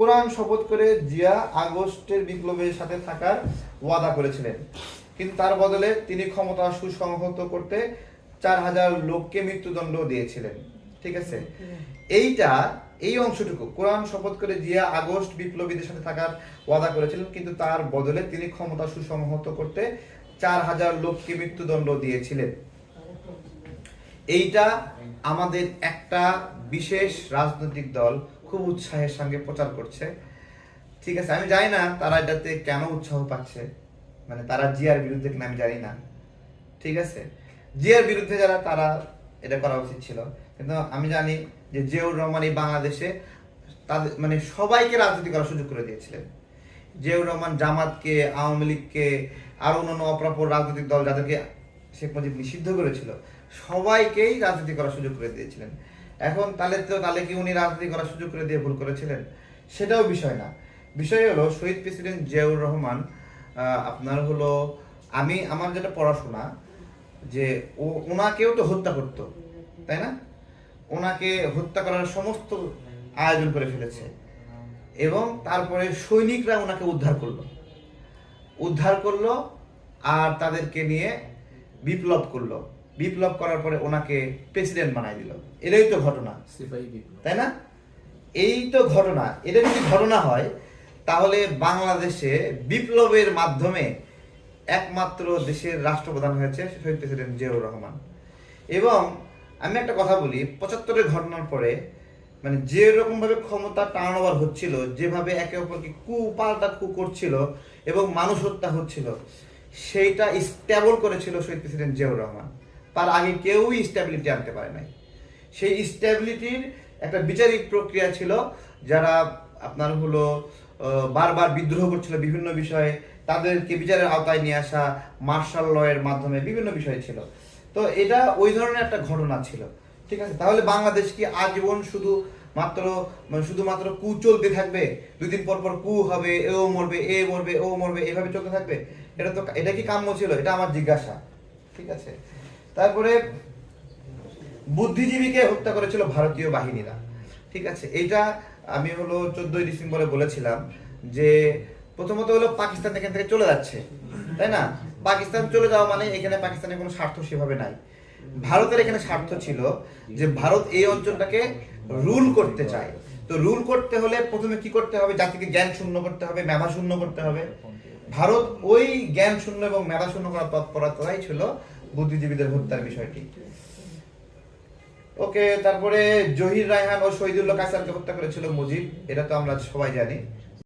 কোরআন শপথ করে জিয়া আগস্টের বিপ্লবের সাথে থাকার ওয়াদা করেছিলেন। কিন্তু তার বদলে তিনি ক্ষমতা সুসংহত করতে চার হাজার লোককে মৃত্যুদণ্ড দিয়েছিলেন। ঠিক আছে? এইটা, এই অংশটুকু, কোরআন শপথ করে জিয়া আগস্ট বিপ্লবীদের সাথে থাকার ওয়াদা করেছিলেন, কিন্তু তার বদলে তিনি ক্ষমতা সুসংহত করতে চার হাজার লোককে মৃত্যুদণ্ড দিয়েছিলেন। এইটা আমাদের একটা বিশেষ রাজনৈতিক দল খুব উৎসাহের সঙ্গে প্রচার করছে। ঠিক আছে, আমি জানি না তারা এটাতে কেন উৎসাহ পাচ্ছে। মানে তারা জিয়ার বিরুদ্ধে কিনা আমি জানি না। ঠিক আছে? জিয়ার বিরুদ্ধে যারা, তারা এটা করা উচিত ছিল। কিন্তু আমি জানি যে জিয়াউর রহমান এই বাংলাদেশে তাদের মানে সবাইকে রাজনীতি করার সুযোগ করে দিয়েছিলেন। জিয়াউর রহমান জামাতকে, আওয়ামী লীগকে, আর অন্যান্য অপরাপর রাজনৈতিক দল যাদেরকে শেখ মুজিব নিষিদ্ধ করেছিল, সবাইকেই রাজনীতি করার সুযোগ করে দিয়েছিলেন। এখন তাহলে তো, তাহলে কি উনি রাজনীতি করার সুযোগ করে দিয়ে ভুল করেছিলেন? সেটাও বিষয় না। বিষয় হলো, শহীদ প্রেসিডেন্ট জিয়াউর রহমান আপনার হলো, আমি, আমার যেটা পড়াশোনা, যে ও, ওনাকেও তো হত্যা করতো, তাই না? ওনাকে হত্যা করার সমস্ত আয়োজন করে ফেলেছে। এবং তারপরে সৈনিকরা ওনাকে উদ্ধার করল। উদ্ধার করল, আর তাদেরকে নিয়ে বিপ্লব করল। বিপ্লব করার পরে ওনাকে প্রেসিডেন্ট বানাই দিল। এটাই তো ঘটনা। তাই না? এই তো ঘটনা। এটা যদি ঘটনা হয় তাহলে বাংলাদেশে বিপ্লবের মাধ্যমে একমাত্র দেশের রাষ্ট্রপ্রধান হয়েছে শহীদ প্রেসিডেন্ট জিয়াউর রহমান। এবং আমি একটা কথা বলি পঁচাত্তরের ঘটনার পরে মানে যে রকম ভাবে ক্ষমতা টার্নওভার হচ্ছিল যেভাবে একে অপরকে কু পাল্টা কু করছিল এবং মানুষ হত্যা হচ্ছিল সেইটা স্টেবল করেছিল শহীদ প্রেসিডেন্ট জিয়াউর রহমান। তার আগে কেউই স্টেবিলিটি আনতে পারে নাই। সেই স্টেবিলিটির একটা বিচারিক প্রক্রিয়া ছিল, যারা আপনার হলো বারবার বিদ্রোহ করছিল বিভিন্ন বিষয়ে, তাদেরকে বিচারের আওতায় নিয়ে আসা, মার্শাল লয়ের মাধ্যমে বিভিন্ন বিষয় ছিল। তো এটা ওই ধরনের একটা ঘটনা ছিল। ঠিক আছে? তাহলে বাংলাদেশ কি আজীবন শুধু মাত্র মানে শুধুমাত্র কু চলতে থাকবে দুই দিন পর পর কু হবে এও মরবে, এ মরবে, ও মরবে, এভাবে চলতে থাকবে? এটা তো এটা কি কাম্য ছিল? এটা আমার জিজ্ঞাসা। ঠিক আছে? তারপরে বুদ্ধিজীবীকে হত্যা করেছিল ভারতীয় বাহিনীরা। ঠিক আছে? এটা আমি হলো চোদ্দই ডিসেম্বরে বলেছিলাম যে, প্রথমত হলো পাকিস্তান এখান থেকে চলে যাচ্ছে। তাই না? পাকিস্তান চলে যাওয়া মানে এখানে পাকিস্তানের কোনো স্বার্থ সেভাবে নাই। ভারতের এখানে স্বার্থ ছিল যে ভারত এই অঞ্চলটাকে রুল করতে চায়। তো রুল করতে হলে প্রথমে কি করতে হবে? জাতিকে জ্ঞান শূন্য করতে হবে মেধা শূন্য করতে হবে। ভারত ওই জ্ঞান শূন্য এবং মেধা শূন্য করার তৎপরতাই ছিল বুদ্ধিজীবীদের হত্যার বিষয়টি। ওকে, তারপরে জহির রায়হান ও শহীদুল্লাহ কাসারকে হত্যা করেছিল মুজিব। এটা তো আমরা সবাই জানি।